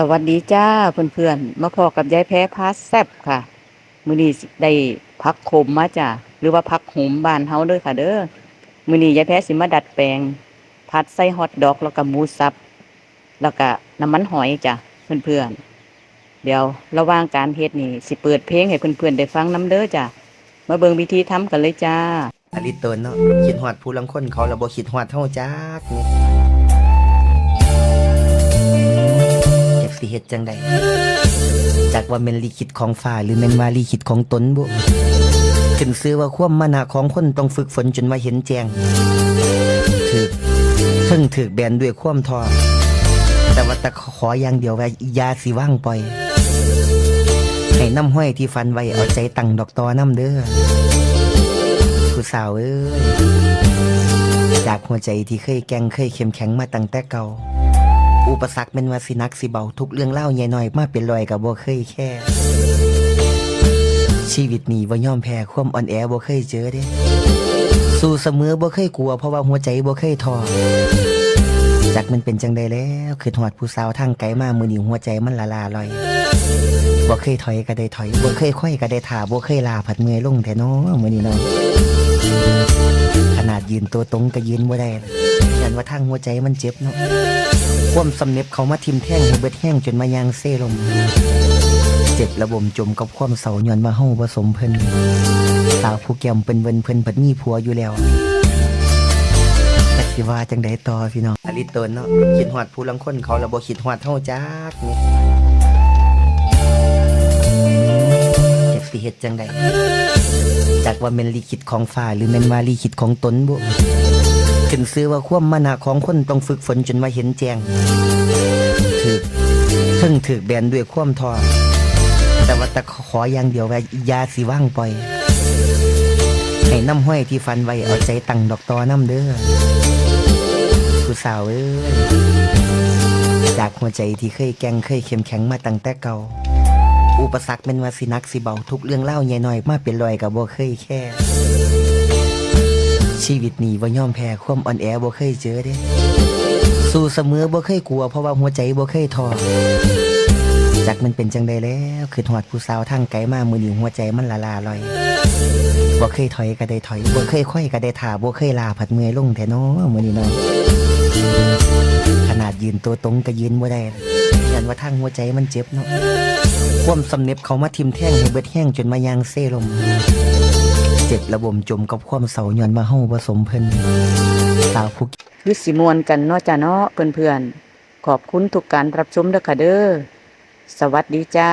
สวัสดีจ้าเพื่อนๆมาพอกับยายแพ้พาแซบค่ะ มือนี้ได้พักขมมาจ้ะหรือว่าพักหมบ้านเฮาเด้อค่ะ เด้อมือนี้ยายแพ้สิมาดัดแปลงผัดไส้ฮอทดอกแล้วก็หมูสับ แล้วก็น้ำมันหอยจ้ะเพื่อนๆเดี๋ยวระหว่างการเฮ็ดนี่สิเปิดเพลงให้เพื่อนๆได้ฟังน้ำเด้อจ้ะมาเบิ่งวิธีทำกันเลยจ้าอลิตนเนาะคิดฮอดผู้ลังคนเขาแล้วบ่คิดฮอดเฮาจักนี่ ฮ็ดจังใดจักว่าแมนลิขิตของฟ้าหรือแมนว่าลิขิตของตนบ่ขึ้นซื้อว่าความมานะของคนต้องฝึกฝนจนว่าเห็นแจ้งถึกเพิ่งถึกแบนด้วยความทอแต่ว่าแต่ขออย่างเดียวว่ายาสิว่างปล่อยให้น้ำห้อยที่ฟันไว้เอาใจตั้งดอกตอน้ำเด้อผู้สาวเอ้ยจากหัวใจที่เคยแกงเคยเข้มแข็งมาตั้งแต่เก่า อุปสรรคเป็นว่าสินักสิเบาทุกเรื่องเล่าใหญ่น้อยมาเป็นรอยกับบ่เคยแค่ ชีวิตนี้บ่ย่อมแพ้ความอ่อนแอบ่เคยเจอเด้ สู้เสมอบ่เคยกลัว เพราะว่าหัวใจบ่เคยท้อจักมันเป็นจังใดแล้วคือหอดผู้สาวทางไกลมามือนี้หัวใจมันละลาลอยบ่เคยถอยก็ได้ถอยบ่เคยค่อยก็ได้ถ่าบ่เคยลาผัดเมื่อยลงแท้นาะมื้อนี้เนาะขนาดยืนตัวตรงก็ยืนบ่ได้ยันว่าทางหัวใจมันเจ็บเนาะ ความสำเน็บเขามาทิมแท่งให้เบิดแห้งจนมายางเซลม เจ็บระบมจมกับความเศร้าย้อนมาเฮาผสมเพิ่นสาวผู้แก้มเป็นเวินเพิ่นเพิ่นมีผัวอยู่แล้วแต่สิว่าจังไดต่อพี่น้องอลิตนเนาะคิดฮอดผู้ลังคนเขาแล้วบ่คิดฮอดเฮาจักนี่จักสิเฮ็ดจังไดจากว่าแม่นลิขิตของฟ้าหรือแม่นวาลิขิตของตนบ่ ขึ้นซื้อว่าความมานะของคนต้องฝึกฝนจนว่าเห็นแจงถึกเพิ่งถึกแบนด้วยความทอแต่ว่าแต่ขออย่างเดียวว่ายาสิว่างปล่อยให้น้ำห้อยที่ฟันไว้เอาใจตั้งดอกตอน้ำเด้อผู้สาวเอ้ยจากหัวใจที่เคยแกงเคยเข้มแข็งมาตั้งแต่เก่า อุปสรรคเป็นว่าสินักสิเบาทุกเรื่องเล่าใหญ่หน้อยมาเป็นรอยกับบ่เคยแค่ ชีวิตนี้บ่ยอมแพ้ความอ่อนแอบ่เคยเจอเด้ สู้เสมอบ่เคยกลัว เพราะว่าหัวใจบ่เคยท้อจักมันเป็นจังใดแล้วคือหอดผู้สาวทางไกลมามือนี้หัวใจมันละลาลอยบ่เคยถอยก็ได้ถอยบ่เคยค่อยก็ได้ถ่าบ่เคยลาผัดเมื่อยลงแท้นาะมื้อนี้เนาะขนาดยืนตัวตรงก็ยืนบ่ได้ยันว่าทางหัวใจมันเจ็บเนาะความสำเน็บเขามาทิมแท่งให้เบิดแห้งจนมายางเซลม เจ็ดระบมจมกับความเสาย้อนมาเฮาผสมเพิ่นสาวผู้ยุสิมวนกันเนาะจ้าเนาะเพื่อนๆขอบคุณทุกการรับชมเด้อค่ะเด้อสวัสดีจ้า